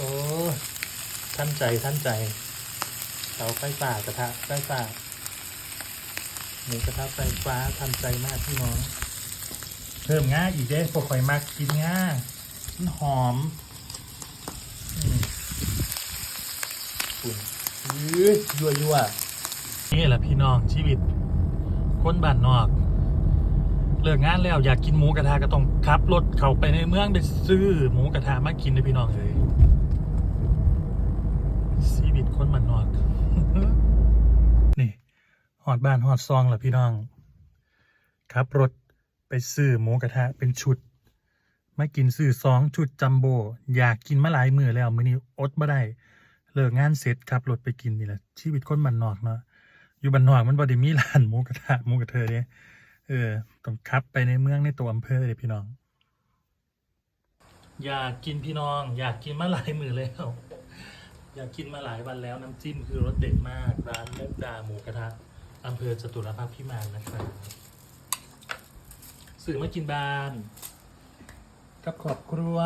อ้ท่านใจท่านใจเสาไฟฟ้ากระทะไฟฟ้าหมูกระทะไฟฟ้าทันใจมากพี่น้อง เพิ่มง่าอีกเด้พวกข่อยมากกินง่ามันหอมอืมคุณยืดยั่วยั่วนี่แหละพี่น้องชีวิต คนบ้านนอกเลิกงานแล้วอยากกินหมูกระทะก็ต้องขับรถเข้าไปในเมืองไปซื้อหมูกระทะมากินเลยพี่น้องเลยชีวิตคนบ้านนอก นี่ห อดบ้านหอดซองเหรอพี่น้องขับรถไปซื้อหมูกระทะเป็นชุดไมากินซื้อสองชุดจัมโบ อยากกินมาหลายมือแล้วมื้อนี้อดบ่ได้เลิกงานเสร็จขับรถไปกินนี่แหละชีวิตคนบ้านนอกเนาะอยู่บ้านนอกมันบ่ได้มีร้านหมูกระทะหมูกระเทยเด้เออต้องขับไปในเมืองในตัวอำเภอเลยพี่น้อง อยากกินพี่น้อง อยากกินมาหลายมือแล้วอยากกินมาหลายวันแล้วน้ำจิ้มคือรสเด็ดมากร้านเลิศดาหมูกระทะ อำเภอจตุรพักษ์พิมานนะครับสื่อมากินบาน กับครอบครัว